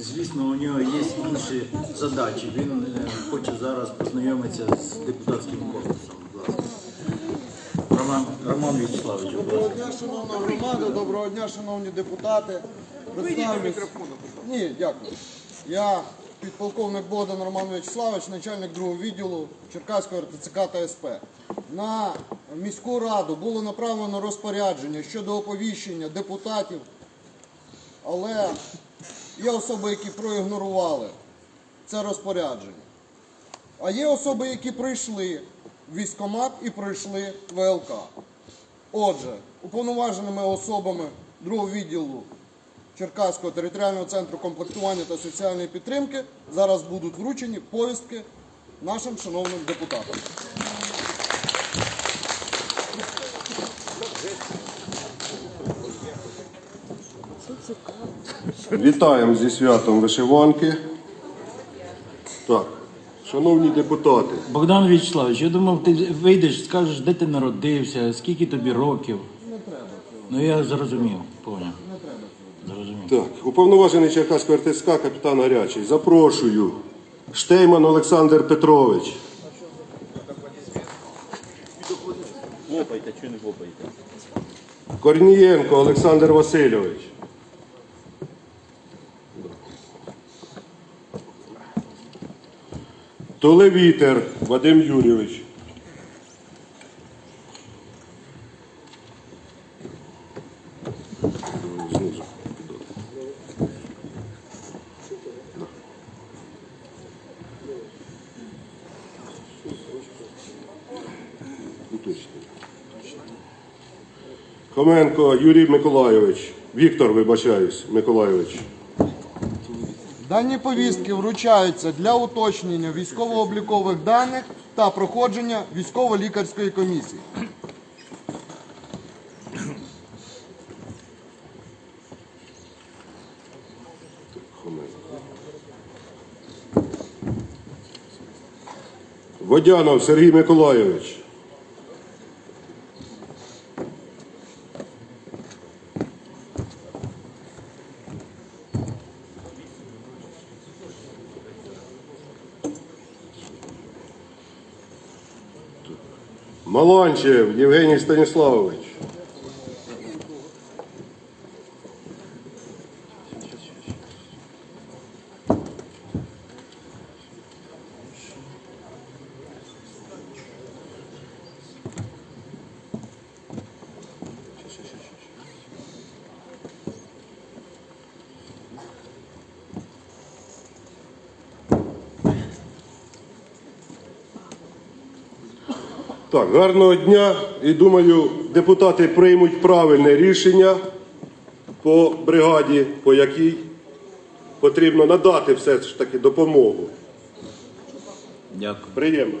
звісно, у нього є інші задачі. Він е, хоче зараз познайомитися з депутатським корпусом. Будь ласка. Роман, Роман Вячеславович, будь Доброго ласка. дня, шановна громада, доброго дня, шановні депутати. Представлюсь. Ні, дякую. Я підполковник Богдан Роман Вячеславович, начальник другого відділу Черкаського РТЦК та СП. На міську раду було направлено розпорядження щодо оповіщення депутатів, але є особи, які проігнорували це розпорядження. А є особи, які прийшли в військкомат і прийшли в ВЛК. Отже, уповноваженими особами другого відділу Черкаського територіального центру комплектування та соціальної підтримки зараз будуть вручені повістки нашим шановним депутатам. Вітаємо зі святом вишиванки. Так, шановні депутати, Богдан Вячеславович, я думав, ти вийдеш, скажеш, де ти народився, скільки тобі років. Не треба. Ну я зрозумів, поняв. Не треба. Зрозумів. так, уповноважений Черкаського РТСК капітан Гарячий. Запрошую. Штейман Олександр Петрович. Корнієнко Олександр Васильович. Толевітер Вадим Юрійович. Хоменко Юрій Миколайович. Віктор, вибачаюсь, Миколайович. Дані повістки вручаються для уточнення військово-облікових даних та проходження військово-лікарської комісії. Водянов Сергій Миколайович. Маланчев Євгеній Станіславович. Так, гарного дня. І думаю, депутати приймуть правильне рішення по бригаді, по якій потрібно надати все ж таки допомогу. Дякую. Приємно.